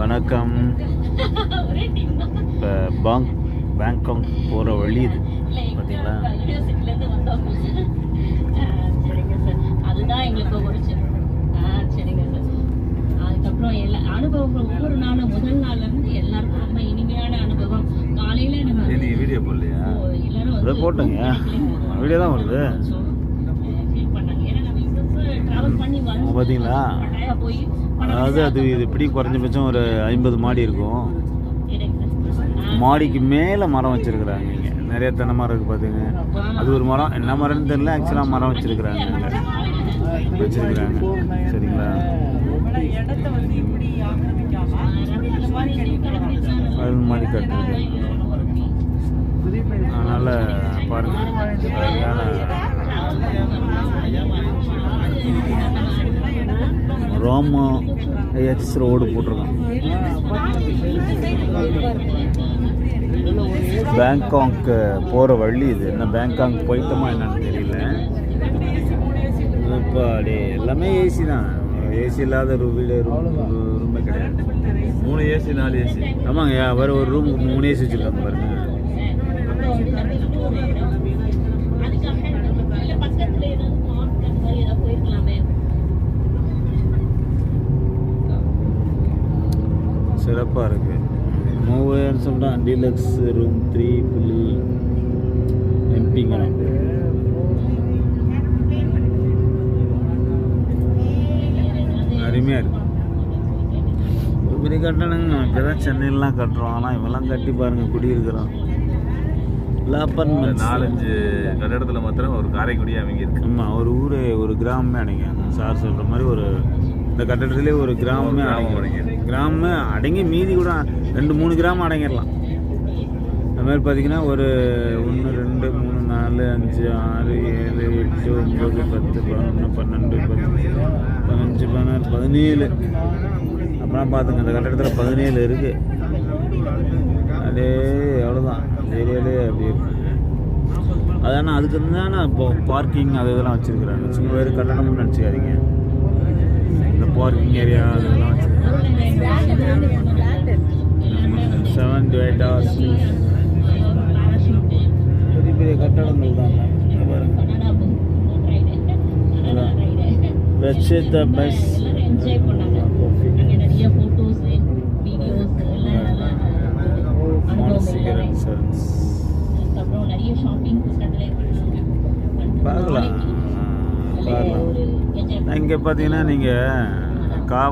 வணக்கம். ஒரே இப்போ பாங் பேங்காக் போகிற வழி இது. பார்த்தீங்களா அதுதான் எங்களுக்கு ஆ சரிங்க சார். அதுக்கப்புறம் எல்லா அனுபவங்கள் ஒவ்வொரு நாளும் முதல் நாள்ல இருந்து எல்லாருக்கும் ரொம்ப இனிமையான அனுபவம். காலையில நம்ம வீடியோ போடலையா? எல்லாரும் போட்டேங்க. வீடியோ தான் வருது. பார்த்தீங்களா? அதாவது அது இது இப்படி குறைஞ்சபட்சம் ஒரு ஐம்பது மாடி இருக்கும். மாடிக்கு மேலே மரம் வச்சுருக்குறாங்க இங்கே. நிறைய தென்னை மரம் இருக்குது பார்த்துங்க அது ஒரு மரம் என்ன மரம்னு தெரியல ஆக்சுவலாக மரம் வச்சுருக்குறாங்க இங்கே. வச்சுருக்குறாங்க. சரிங்களா? அது மாதிரி கட்டுறது. அதனால் பாருங்கள் ராமா எக்ஸ் ரோடு போட்டிருக்கான். பேங்காங்க்கு போகிற வழி இது. என்ன பேங்காங் போயிட்டோமா என்னன்னு தெரியல. இப்போ அப்படியே எல்லாமே ஏசி தான். ஏசி இல்லாத ஒரு வீடு ரூம் ரூமே கிடையாது. மூணு ஏசி நாலு ஏசி ஆமாங்க வேறு ஒரு ரூமுக்கு மூணு ஏசி வச்சுருக்காங்க பாருங்கள் சிறப்பாக இருக்குது மூவாயிரம் சொல்கிறா டீலக்ஸ் ரூம் த்ரீ புள்ளி எம்பிங்கிறோம் அருமையாக இருக்கு. ஒரு பெரிய கட்டணங்க. இப்போ தான் சென்னையிலலாம் கட்டுறோம். ஆனால் இவெல்லாம் கட்டி பாருங்கள் குடியிருக்கிறோம். இல்லை அப்பார்ட்மெண்ட்ஸ் நாலஞ்சு கட்டடத்துல மாத்திரம் ஒரு காரைக்குடி அவங்க இருக்கு ஆமாம் ஒரு ஊர் ஒரு கிராமமே அடங்கி சார் சொல்கிற மாதிரி ஒரு இந்த கட்டடத்துலேயே ஒரு கிராமமே கிராமம் அடங்கி கிராமமே அடங்கி மீதி கூட ரெண்டு மூணு கிராமம் அடங்கிடலாம். அது மாதிரி பார்த்தீங்கன்னா ஒரு ஒன்று ரெண்டு மூணு நாலு அஞ்சு ஆறு ஏழு எட்டு ஒம்பது பத்து பதினொன்று பன்னெண்டு பத்து பதினஞ்சு பதினாறு பதினேழு. அப்புறம் பார்த்துங்க இந்த கட்டடத்தில் பதினேழு இருக்குது அதே அவ்வளோதான் ஏரியாலே அப்படி இருக்கு. அதான அதுக்கு தானே இப்போ பார்க்கிங் அது இதெல்லாம் வச்சுருக்குறாங்க. சும்மா வேறு கட்டணம்னு நினச்சிக்காதீங்க. இந்த பார்க்கிங் ஏரியா அதெல்லாம் செவன் டு எயிட் ஹவர்ஸ் பெரிய பெரிய கட்டடங்கள் தான் ரச்சித பஸ் என்ஜாய் பண்ணாங்க அங்கே நிறைய ஃபோட்டோஸ் வீடியோஸ் எல்லாம் மானசிகர் இன்சூரன்ஸ் பார்க்கலாம். பார்க்கலாம். இங்கே பார்த்தீங்கன்னா நீங்கள் காவல்